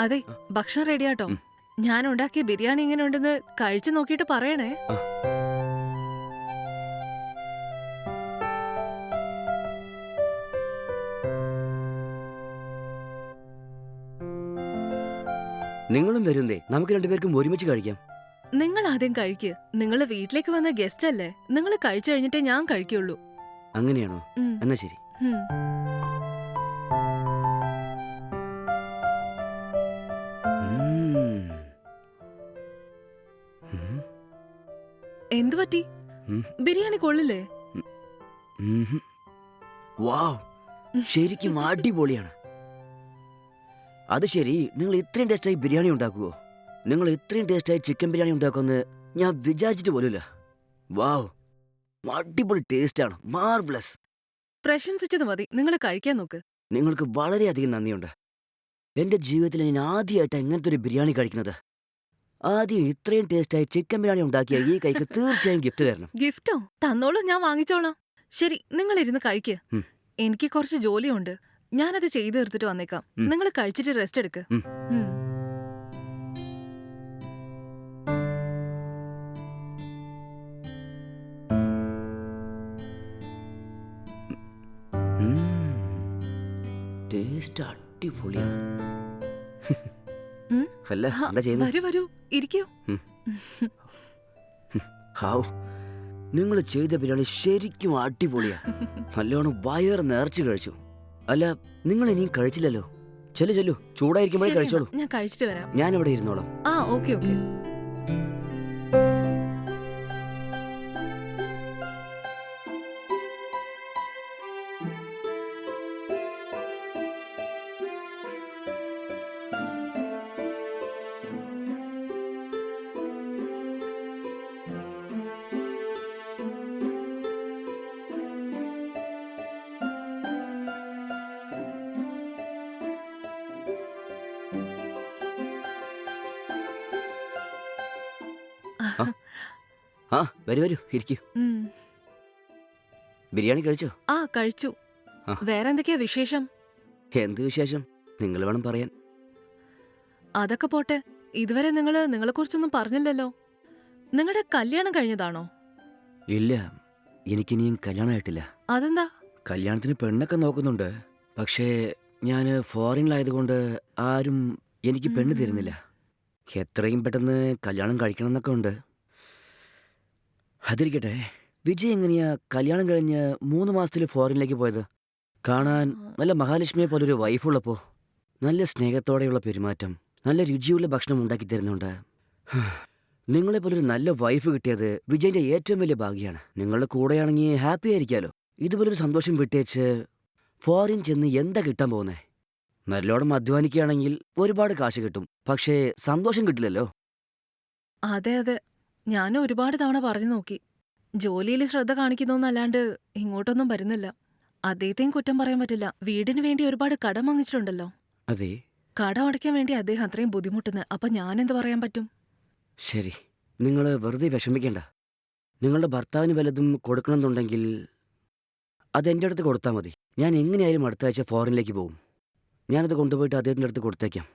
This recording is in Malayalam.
അതെ ഭക്ഷണം റെഡിയാട്ടോ. ഞാൻ ഉണ്ടാക്കിയ ബിരിയാണി ഇങ്ങനെ ഉണ്ടെന്ന് കഴിച്ചു നോക്കിയിട്ട് പറയണേ. നിങ്ങളും വരുന്നേ നമുക്ക് രണ്ടുപേർക്കും ഒരുമിച്ച് കഴിക്കാം. നിങ്ങൾ ആദ്യം കഴിക്ക്. നിങ്ങൾ വീട്ടിലേക്ക് വന്ന ഗസ്റ്റ് അല്ലേ നിങ്ങൾ കഴിച്ചു കഴിഞ്ഞിട്ടേ ഞാൻ കഴിക്കുള്ളൂ. അങ്ങനെയാണോ? എന്നാ ശരി. എന്തു പറ്റി? ബിരിയാണി കൊള്ളില്ലേ? വാവ്. ശരിക്കും അടിപൊളിയാണ്. അത് ശരി നിങ്ങൾ ഇത്രയും ടേസ്റ്റായി ബിരിയാണി ഉണ്ടാക്കുവോ? നിങ്ങൾ ഇത്രയും ടേസ്റ്റായി ചിക്കൻ ബിരിയാണി ഉണ്ടാക്കുമെന്ന് ഞാൻ വിചാരിച്ചിട്ട് പോലുമില്ല. വാവ്. അടിപൊളി ടേസ്റ്റാണ്. മാർവലസ്. പ്രശംസിച്ചത് മതി. നിങ്ങൾ കഴിക്കാൻ നോക്ക്. നിങ്ങൾക്ക് വളരെയധികം നന്ദിയുണ്ട്. എന്റെ ജീവിതത്തിൽ ഞാൻ ആദ്യമായിട്ട് എങ്ങനത്തെ ഒരു ബിരിയാണി കഴിക്കുന്നത്. ആദ്യം ഇത്രയും ടേസ്റ്റായി ചിക്കൻ ബിരിയാണി ഉണ്ടാക്കിയ ഈ കൈക്ക് തീർച്ചയായും ഗിഫ്റ്റ് തരണം. ഗിഫ്റ്റോ? തന്നോളൂ ഞാൻ വാങ്ങിച്ചോളാം. ശരി നിങ്ങൾ ഇരുന്ന് കഴിക്ക്. ഉം. എനിക്ക് കുറച്ച് ജോലിയുണ്ട്. ഞാനത് ചെയ്തു തീർത്തിട്ട് വന്നേക്കാം. ഉം. നിങ്ങൾ കഴിച്ചിട്ട് റെസ്റ്റ് എടുക്ക്. ഉം. ഉം. ടേസ്റ്റ് അടിപൊളിയാണ് എന്താ ചെയ്യുന്നത് വരൂ വരൂ ഇരിക്കൂ. ഹാവ് നിങ്ങൾ ചെയ്ത ബിരിയാണി ശരിക്കും അടിപൊളിയാ. നല്ലോണം വയറ് നിറച്ച് കഴിച്ചു. അല്ല നിങ്ങൾ ഇനിയും കഴിച്ചില്ലല്ലോ. ചെല്ലു ചെല്ലു ചൂടായിരിക്കുമ്പോഴേ കഴിച്ചോളൂ. ഞാൻ കഴിച്ചിട്ട് വരാം. ഞാൻ ഇവിടെ ഇരുന്നോളാം. ആ ഓക്കെ ഓക്കെ. ആ വരൂ വരൂ ഇരിക്കൂ. ഉം. ബിരിയാണി കഴിച്ചോ? ആ കഴിച്ചു. ആ. വേറെ എന്തൊക്കെയാ വിശേഷം? എന്ത് വിശേഷം? നിങ്ങൾ വേണം പറയാൻ. അതൊക്കെ പോട്ടെ. ഇതുവരെ നിങ്ങൾ നിങ്ങളെ കുറിച്ചൊന്നും പറഞ്ഞില്ലല്ലോ. നിങ്ങളുടെ കല്യാണം കഴിഞ്ഞതാണോ? ഇല്ല എനിക്കിനിയും കല്യാണമായിട്ടില്ല അതെന്താ? കല്യാണത്തിന് പെണ്ണൊക്കെ നോക്കുന്നുണ്ട്. പക്ഷേ ഞാൻ ഫോറിനിലായതുകൊണ്ട് ആരും എനിക്ക് പെണ്ണ് ഉം. തരുന്നില്ല. എത്രയും പെട്ടെന്ന് കല്യാണം കഴിക്കണം എന്നൊക്കെ ഉണ്ട്. അതിരിക്കട്ടെ വിജയ് എങ്ങനെയാ കല്യാണം കഴിഞ്ഞ് മൂന്ന് മാസത്തിൽ ഫോറിനിലേക്ക് പോയത്? കാണാൻ നല്ല മഹാലക്ഷ്മിയെ പോലൊരു വൈഫുള്ളപ്പോ നല്ല സ്നേഹത്തോടെയുള്ള പെരുമാറ്റം നല്ല രുചിയുള്ള ഭക്ഷണം ഉണ്ടാക്കി തരുന്നുണ്ട്. നിങ്ങളെ പോലൊരു നല്ല വൈഫ് കിട്ടിയത് വിജയന്റെ ഏറ്റവും വലിയ ഭാഗ്യമാണ് നിങ്ങളുടെ കൂടെയാണെങ്കിൽ ഹാപ്പി ആയിരിക്കാലോ. ഇതുപോലൊരു സന്തോഷം വിട്ടേച്ച് ഫോറിൻ ചെന്ന് എന്താ കിട്ടാൻ പോകുന്നേ? നല്ലോണം അധ്വാനിക്കുകയാണെങ്കിൽ ഒരുപാട് കാശ് കിട്ടും. പക്ഷേ സന്തോഷം കിട്ടില്ലല്ലോ. അതെ അതെ. ഞാൻ ഒരുപാട് തവണ പറഞ്ഞു നോക്കി. ജോലിയിൽ ശ്രദ്ധ കാണിക്കുന്നല്ലാണ്ട് ഇങ്ങോട്ടൊന്നും വരുന്നില്ല. അദ്ദേഹത്തെയും കുറ്റം പറയാൻ പറ്റില്ല. വീടിന് വേണ്ടി ഒരുപാട് കടം വാങ്ങിച്ചിട്ടുണ്ടല്ലോ. അതെ. കടം അടയ്ക്കാൻ വേണ്ടി അദ്ദേഹം അത്രയും ബുദ്ധിമുട്ടുന്നത്. അപ്പൊ ഞാൻ എന്ത് പറയാൻ പറ്റും? ശരി. നിങ്ങൾ വെറുതെ വിഷമിക്കേണ്ട. നിങ്ങളുടെ ഭർത്താവിന് വല്ലതും കൊടുക്കണമെന്നുണ്ടെങ്കിൽ എന്റെ അടുത്ത് കൊടുത്താൽ മതി. ഞാൻ എങ്ങനെയായാലും അടുത്ത ആഴ്ച ഫോറിനിലേക്ക് പോകും. ഞാനത് കൊണ്ടുപോയിട്ട് അദ്ദേഹത്തിന്റെ അടുത്ത് കൊടുത്തേക്കാം.